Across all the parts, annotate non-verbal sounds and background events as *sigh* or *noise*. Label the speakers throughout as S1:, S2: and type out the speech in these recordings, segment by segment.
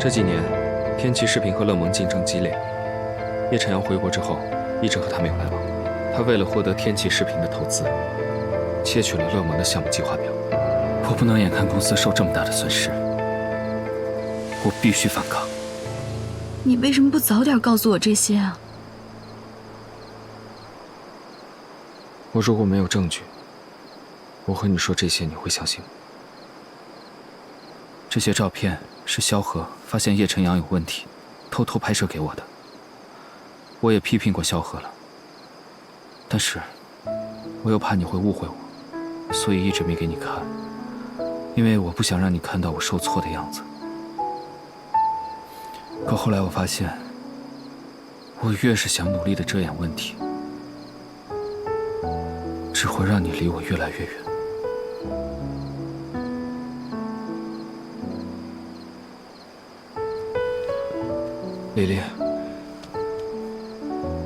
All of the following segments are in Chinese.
S1: 这几年，天齐视频和乐盟竞争激烈。叶晨阳回国之后，一直和他没有来往。他为了获得天齐视频的投资，窃取了乐盟的项目计划表。
S2: 我不能眼看公司受这么大的损失，我必须反抗。
S3: 你为什么不早点告诉我这些啊？
S1: 我如果没有证据，我和你说这些，你会相信吗？
S2: 这些照片是萧何发现叶晨阳有问题，偷偷拍摄给我的。我也批评过萧何了，但是我又怕你会误会我，所以一直没给你看，因为我不想让你看到我受挫的样子。可后来我发现，我越是想努力的遮掩问题，只会让你离我越来越远。
S1: 丽丽，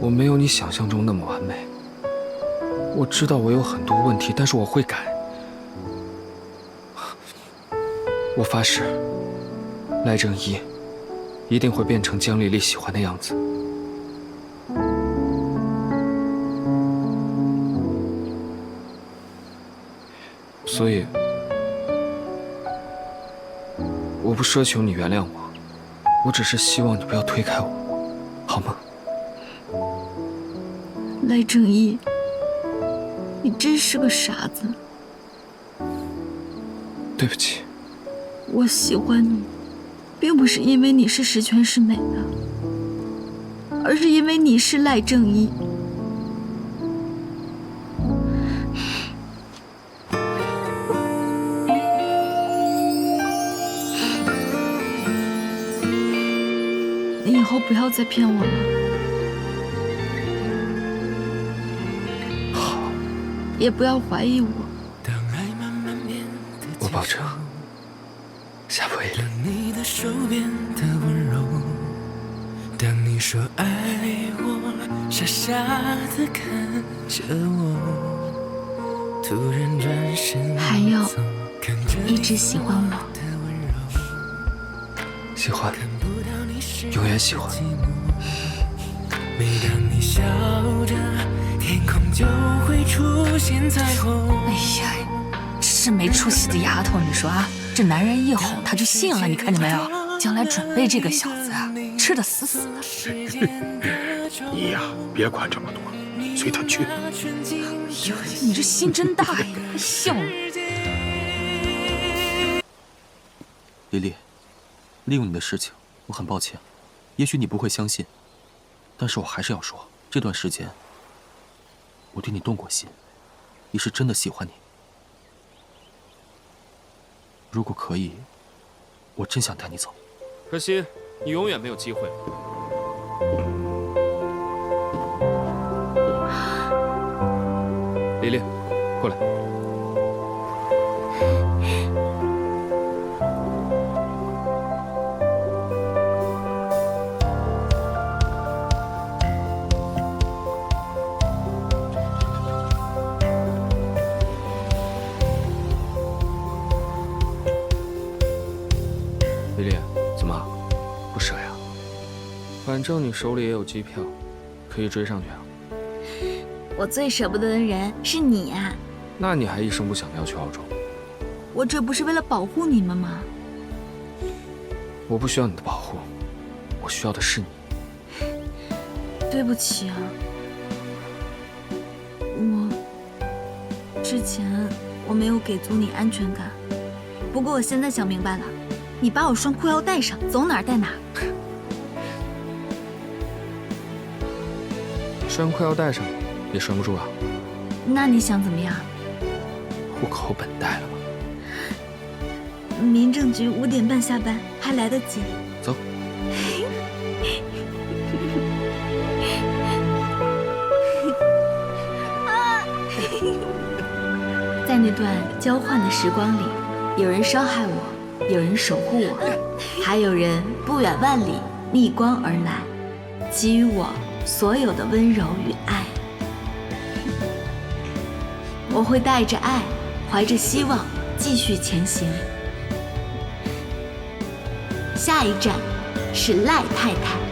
S1: 我没有你想象中那么完美。我知道我有很多问题，但是我会改。我发誓，赖正一一定会变成江丽丽喜欢的样子。所以，我不奢求你原谅我，我只是希望你不要推开我，好吗？
S3: 赖正义，你真是个傻子。
S1: 对不起。
S3: 我喜欢你，并不是因为你是十全十美的，而是因为你是赖正一。后不要再骗我了。
S1: 好。
S3: 也不要怀疑我。
S1: 我保证。下不为例。
S4: 当你的手变得温柔，当你说爱我，傻傻的看着我，突然转身
S3: 还要一直喜欢我。
S1: 喜欢，永远喜欢。
S4: 每当你笑着，天空就会出现彩虹。
S5: 哎呀，是没出息的丫头，你说啊？这男人一哄，她就信了。你看见没有？将来准备这个小子啊，吃的死死的。
S6: 你 *laughs* 呀，别管这么多，随他去。
S5: 哟，你这心真大呀，还笑呢。
S2: 丽丽，利用你的事情，我很抱歉。也许你不会相信，但是我还是要说，这段时间我对你动过心，也是真的喜欢你。如果可以，我真想带你走。
S1: 可惜，你永远没有机会。丽丽，过来。反正你手里也有机票，可以追上去啊。
S3: 我最舍不得的人是你啊！
S1: 那你还一声不响的要去澳洲？
S3: 我这不是为了保护你们吗？
S1: 我不需要你的保护，我需要的是你。
S3: 对不起啊，我之前我没有给足你安全感。不过我现在想明白了。你把我拴裤腰带上，走哪儿带哪儿。
S1: 拴裤腰带上也拴不住啊。
S3: 那你想怎么样？
S1: 户口本带了吗？
S3: 民政局五点半下班，还来得及。
S1: 走。*laughs*
S3: 在那段交换的时光里，有人伤害我。有人守护我，还有人不远万里逆光而来，给予我所有的温柔与爱。*laughs* 我会带着爱，怀着希望继续前行。下一站是赖太太。